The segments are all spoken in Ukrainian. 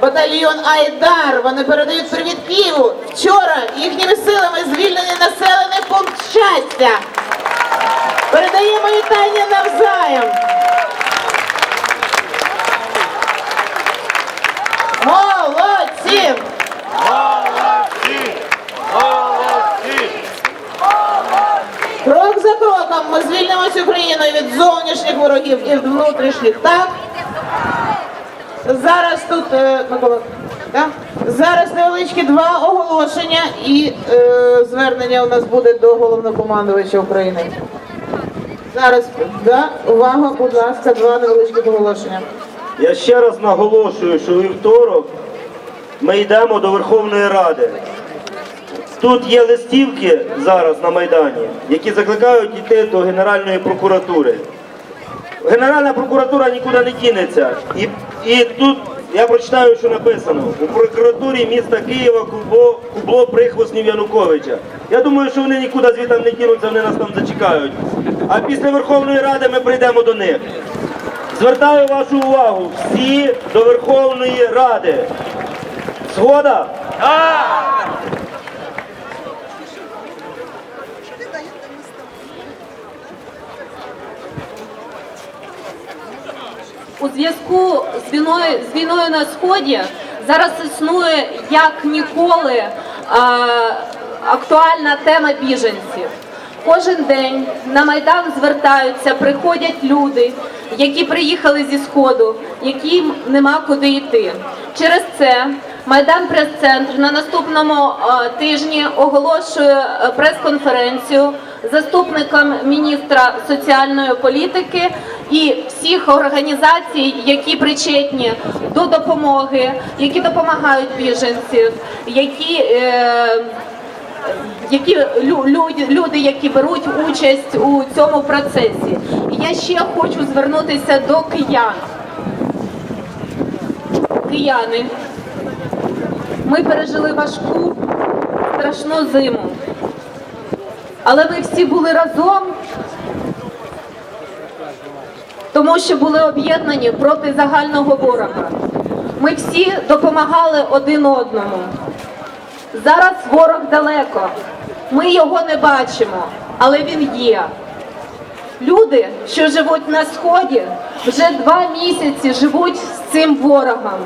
Батальйон Айдар. Вони передають привіт. Вчора їхніми силами звільнений населений пункт щастя. Передаємо вітання навзаєм. Молодці! Молодці! Молодці! Крок за кроком ми звільнимо цю країну від зовнішніх ворогів і внутрішніх. Так? Зараз тут е, Микола, так? зараз невеличкі два оголошення і е, звернення у нас буде до головнокомандувача України. Зараз, да, увага, будь ласка, два невеличкі оголошення. Я ще раз наголошую, що вівторок ми йдемо до Верховної Ради. Тут є листівки зараз на Майдані, які закликають йти до Генеральної прокуратури. Генеральна прокуратура нікуди не дінеться. І, і тут я прочитаю, що написано. У прокуратурі міста Києва кубло, кубло прихвостнів Януковича. Я думаю, що вони нікуди звідти не кинуться, вони нас там зачекають. А після Верховної Ради ми прийдемо до них. Звертаю вашу увагу всі до Верховної Ради. Згода? У зв'язку з війною, з війною на сході зараз існує як ніколи е, актуальна тема біженців. Кожен день на майдан звертаються, приходять люди, які приїхали зі сходу, яким нема куди йти. Через це майдан прес-центр на наступному е, тижні оголошує е, прес-конференцію заступником міністра соціальної політики і всіх організацій, які причетні до допомоги, які допомагають біженців, які е, які лю- люди, люди, які беруть участь у цьому процесі. Я ще хочу звернутися до киян. Кияни, ми пережили важку, страшну зиму. Але ми всі були разом, тому що були об'єднані проти загального ворога. Ми всі допомагали один одному. Зараз ворог далеко. Ми його не бачимо, але він є. Люди, що живуть на сході, вже два місяці живуть з цим ворогом.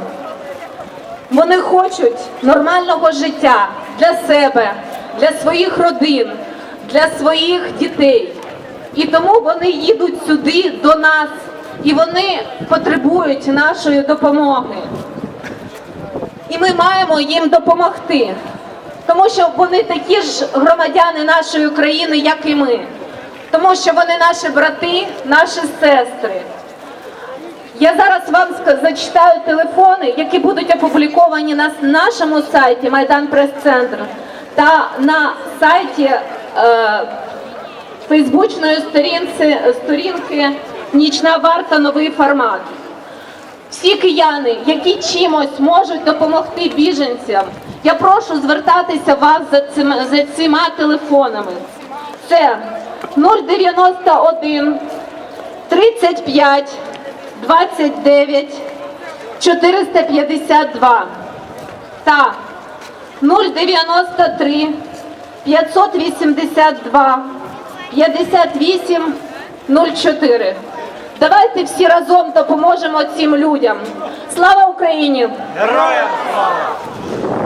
Вони хочуть нормального життя для себе, для своїх родин, для своїх дітей. І тому вони їдуть сюди до нас і вони потребують нашої допомоги. І ми маємо їм допомогти, тому що вони такі ж громадяни нашої країни, як і ми, тому що вони наші брати, наші сестри. Я зараз вам зачитаю телефони, які будуть опубліковані на нашому сайті Майдан Прес-центр та на сайті фейсбучної сторінці, сторінки Нічна варта новий формат. Всі кияни, які чимось можуть допомогти біженцям, я прошу звертатися вас за цими, за цими телефонами. Це 091 35 29 452 та 093 582 58 04. Давайте всі разом допоможемо цим людям. Слава Україні! Героям слава!